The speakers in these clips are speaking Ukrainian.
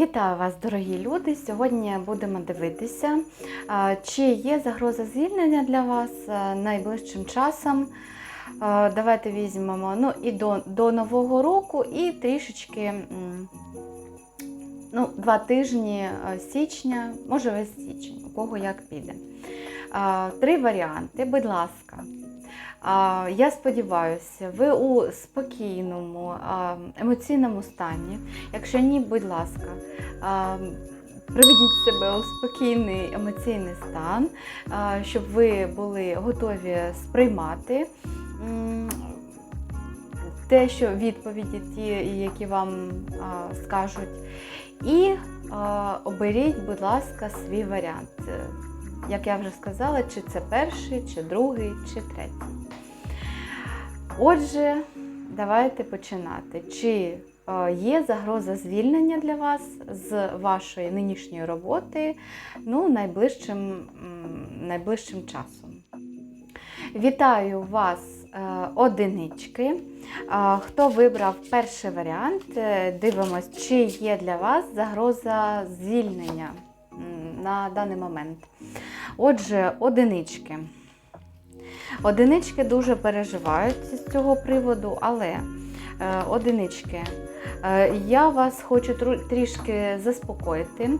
Вітаю вас, дорогі люди! Сьогодні будемо дивитися, чи є загроза звільнення для вас найближчим часом. Давайте візьмемо ну, і до, до Нового року, і трішечки ну, два тижні січня, може весь січень, у кого як піде. Три варіанти, будь ласка. Я сподіваюся, ви у спокійному, емоційному стані. Якщо ні, будь ласка, приведіть себе у спокійний емоційний стан, щоб ви були готові сприймати те, що відповіді ті, які вам а, скажуть. І а, оберіть, будь ласка, свій варіант. Як я вже сказала, чи це перший, чи другий, чи третій. Отже, давайте починати. Чи е, є загроза звільнення для вас з вашої нинішньої роботи ну, найближчим, найближчим часом? Вітаю вас, е, одинички. Е, Хто вибрав перший варіант, дивимось, чи є для вас загроза звільнення на даний момент. Отже, одинички. Одинички дуже переживають з цього приводу, але е, одинички, е, я вас хочу трішки заспокоїти.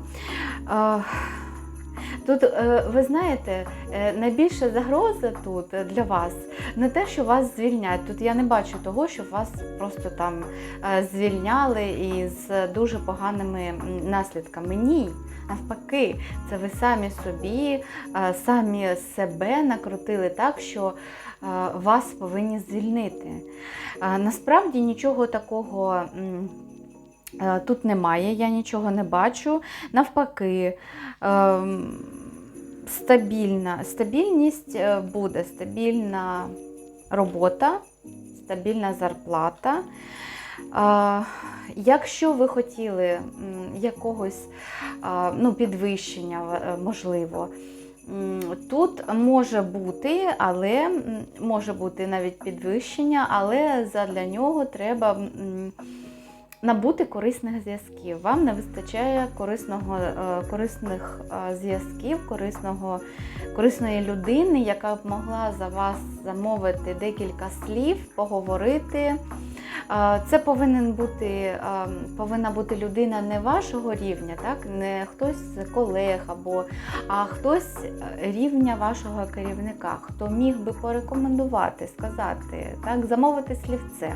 Тут, е, ви знаєте, е, найбільша загроза тут для вас не те, що вас звільняють. Тут я не бачу того, що вас просто там е, звільняли із дуже поганими наслідками. Ні, навпаки, це ви самі собі, самі себе накрутили так, що вас повинні звільнити. Насправді нічого такого. Тут немає, я нічого не бачу. Навпаки, ем, стабільна, стабільність е, буде, стабільна робота, стабільна зарплата. Якщо ви хотіли якогось ну, підвищення, е, можливо, тут може бути, але може бути навіть підвищення, але задля нього треба набути корисних зв'язків. Вам не вистачає корисного, е, корисних е, зв'язків, корисного, корисної людини, яка б могла за вас замовити декілька слів, поговорити. Е, Це повинен бути, е, повинна бути людина не вашого рівня, так? не хтось з колег, або, а хтось рівня вашого керівника, хто міг би порекомендувати, сказати, так? замовити слівце.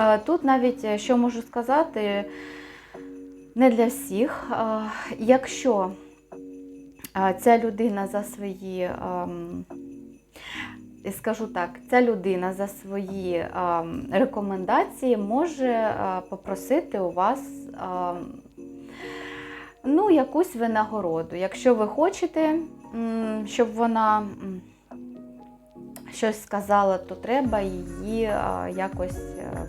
Е, Тут навіть е, що можу сказати, не для всіх. Е, Якщо е, ця людина за свої, скажу так, ця людина за свої рекомендації може попросити у вас ну, якусь винагороду. Якщо ви хочете, щоб вона щось сказала, то треба її якось е,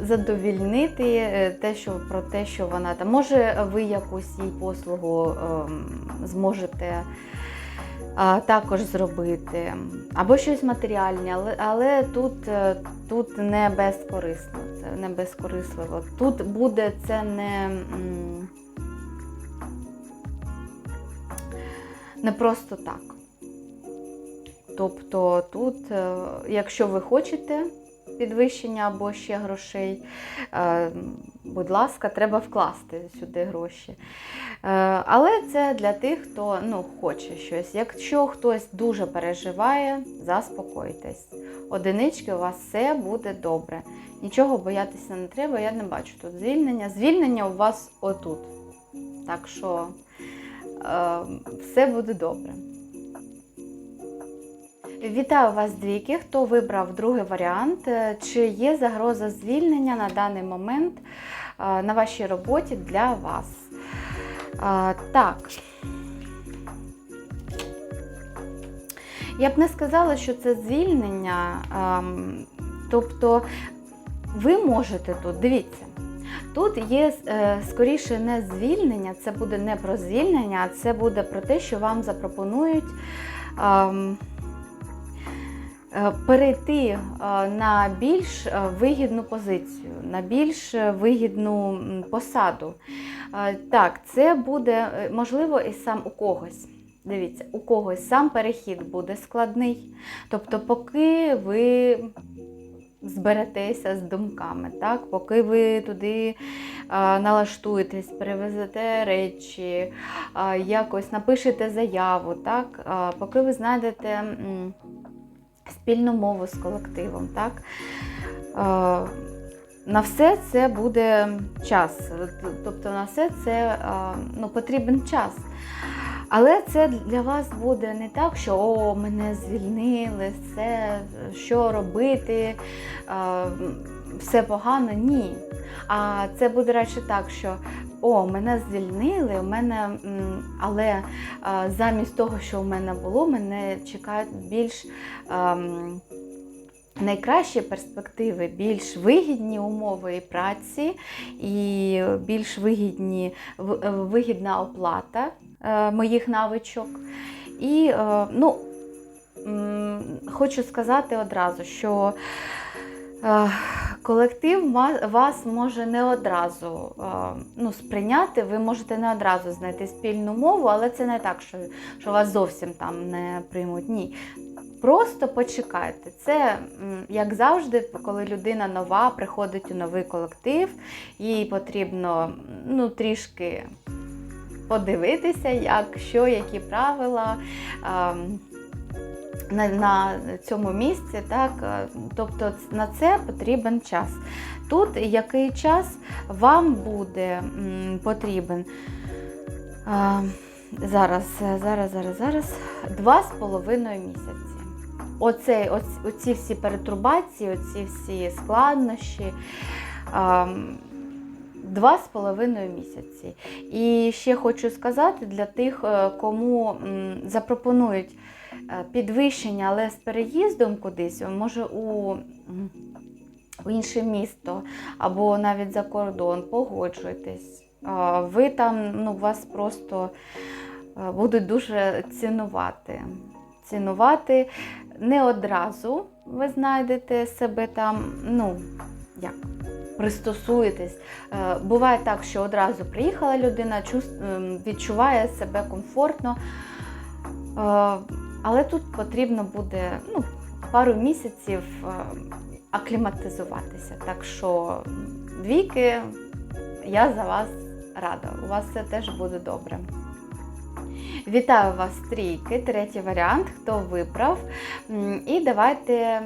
задовільнити е, те, що, про те, що вона там. Може, ви якусь їй послугу ем, зможете також зробити, або щось матеріальне, але, але тут, е, тут не безкорисно, це не безкорисливо. Тут буде це не. Не просто так. Тобто тут, е, якщо ви хочете підвищення або ще грошей, е, будь ласка, треба вкласти сюди гроші. Е, Але це для тих, хто ну, хоче щось. Якщо хтось дуже переживає, заспокойтесь. Одинички, у вас все буде добре. Нічого боятися не треба, я не бачу тут звільнення. Звільнення у вас отут. Так що е, все буде добре. Вітаю вас, двійки. Хто вибрав другий варіант? Е, Чи є загроза звільнення на даний момент е, на вашій роботі для вас? Е, Так. Я б не сказала, що це звільнення. ем, Тобто ви можете тут, дивіться, тут є скоріше не звільнення, це буде не про звільнення, а це буде про те, що вам запропонують. Е, перейти е, на більш е, вигідну позицію, на більш вигідну посаду. Так, це буде можливо і сам у когось. Дивіться, у когось сам перехід буде складний. Тобто, поки ви зберетеся з думками, так? поки ви туди а, налаштуєтесь, перевезете речі, а, якось напишете заяву, так? А, поки ви знайдете м, спільну мову з колективом. Так? На все це буде час. Тобто на все це ну, потрібен час. Але це для вас буде не так, що о, мене звільнили, все, що робити, все погано. Ні. А це буде радше так, що о, мене звільнили, у мене, але а, замість того, що у мене було, мене чекають більш. ам, Найкращі перспективи, більш вигідні умови і праці, і більш вигідні, вигідна оплата е, моїх навичок. І е, ну, хочу сказати одразу, що е, колектив вас може не одразу е, ну, сприйняти, ви можете не одразу знайти спільну мову, але це не так, що, що вас зовсім там не приймуть. Ні. Просто почекайте. Це, як завжди, коли людина нова приходить у новий колектив, їй потрібно ну, трішки подивитися, як, що, які правила. На, на цьому місці, так? е, тобто на це потрібен час. Тут який час вам буде потрібен? Зараз, зараз, зараз, зараз, два з половиною місяці. Оце, оці, оці всі перетурбації, оці всі складнощі. Два з половиною місяці. І ще хочу сказати для тих, е, кому запропонують підвищення, але з переїздом кудись, може у, у інше місто або навіть за кордон, погоджуйтесь. Ви там ну, вас просто е, будуть дуже цінувати. Цінувати не одразу ви знайдете себе там, ну, як, пристосуєтесь. Е, Буває так, що одразу приїхала людина, ем, відчуває себе комфортно. Але тут потрібно буде ну, пару місяців е, акліматизуватися. Так що двійки, я за вас рада. У вас все теж буде добре. Вітаю вас, трійки, третій варіант, хто вибрав. І давайте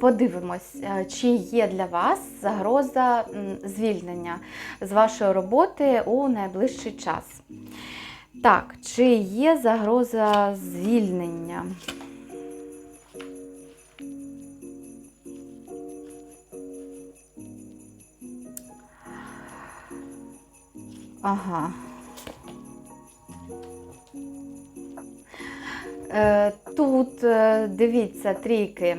подивимось, е, чи є для вас загроза звільнення з вашої роботи у найближчий час. Так, чи є загроза звільнення? Ага. Е, Тут е, дивіться, трійки.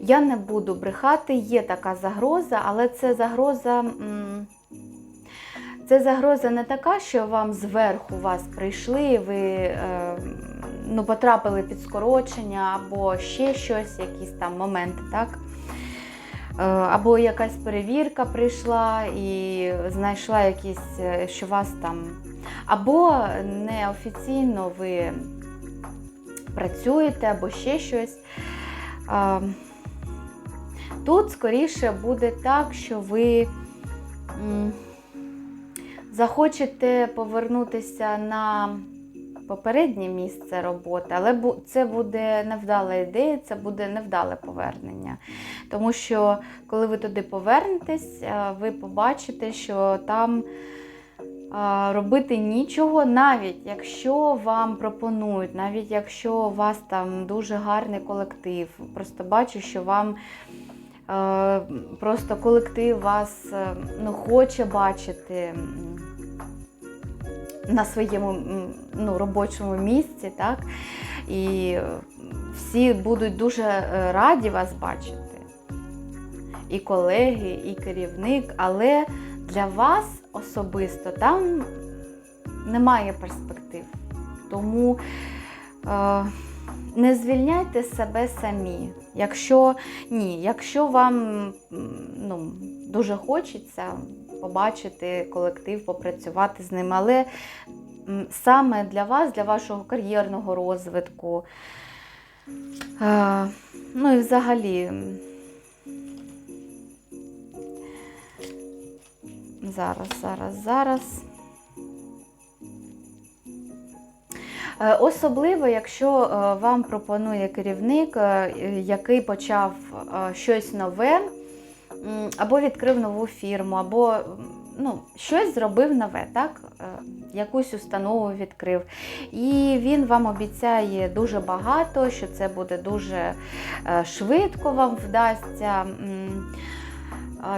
Я не буду брехати, є така загроза, але це загроза. Це загроза не така, що вам зверху вас прийшли, ви е, ну, потрапили під скорочення або ще щось, якісь там моменти, так? Е, Або якась перевірка прийшла і знайшла якісь, е, що вас там. Або неофіційно ви працюєте, або ще щось. Тут скоріше буде так, що ви захочете повернутися на попереднє місце роботи, але це буде невдала ідея, це буде невдале повернення. Тому що коли ви туди повернетесь, е, ви побачите, що там робити нічого, навіть якщо вам пропонують, навіть якщо у вас там дуже гарний колектив. Просто бачу, що вам просто колектив вас е, ну, хоче бачити на своєму ну, робочому місці, так? І е, всі будуть дуже е, раді вас бачити. І колеги, і керівник, але для вас особисто там немає перспектив. Тому е, не звільняйте себе самі. Якщо ні, якщо вам ну, дуже хочеться побачити колектив, попрацювати з ним, але саме для вас, для вашого кар'єрного розвитку, ну і взагалі. Зараз, зараз, зараз. Особливо, якщо е, вам пропонує керівник, е, який почав е, щось нове, або відкрив нову фірму, або ну, щось зробив нове, так? Е, якусь установу відкрив. І він вам обіцяє дуже багато, що це буде дуже е, швидко вам вдасться.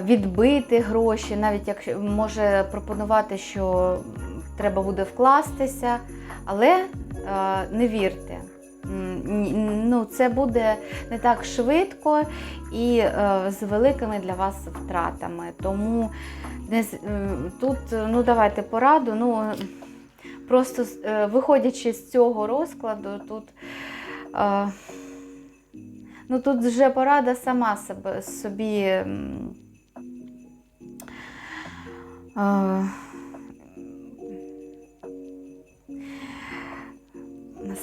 відбити гроші, навіть якщо може пропонувати, що треба буде вкластися, але е, не вірте. Ну, це буде не так швидко і е, з великими для вас втратами. Тому не, тут ну, давайте пораду. Ну, просто е, виходячи з цього розкладу, тут. Е, Ну, тут вже порада сама себе, собі. е,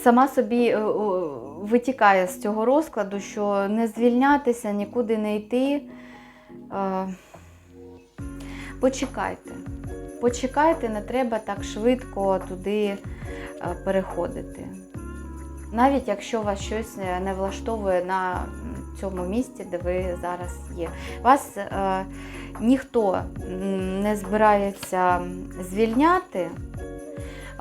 Сама собі е, витікає з цього розкладу, що не звільнятися, нікуди не йти. Е, Почекайте. Почекайте, не треба так швидко туди е, переходити. Навіть якщо вас щось не влаштовує на цьому місці, де ви зараз є. Вас е, ніхто не збирається звільняти,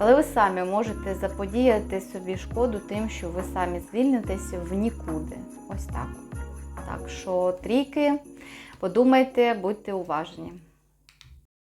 але ви самі можете заподіяти собі шкоду тим, що ви самі звільнитеся в нікуди. Ось так. Так що трійки, подумайте, будьте уважні.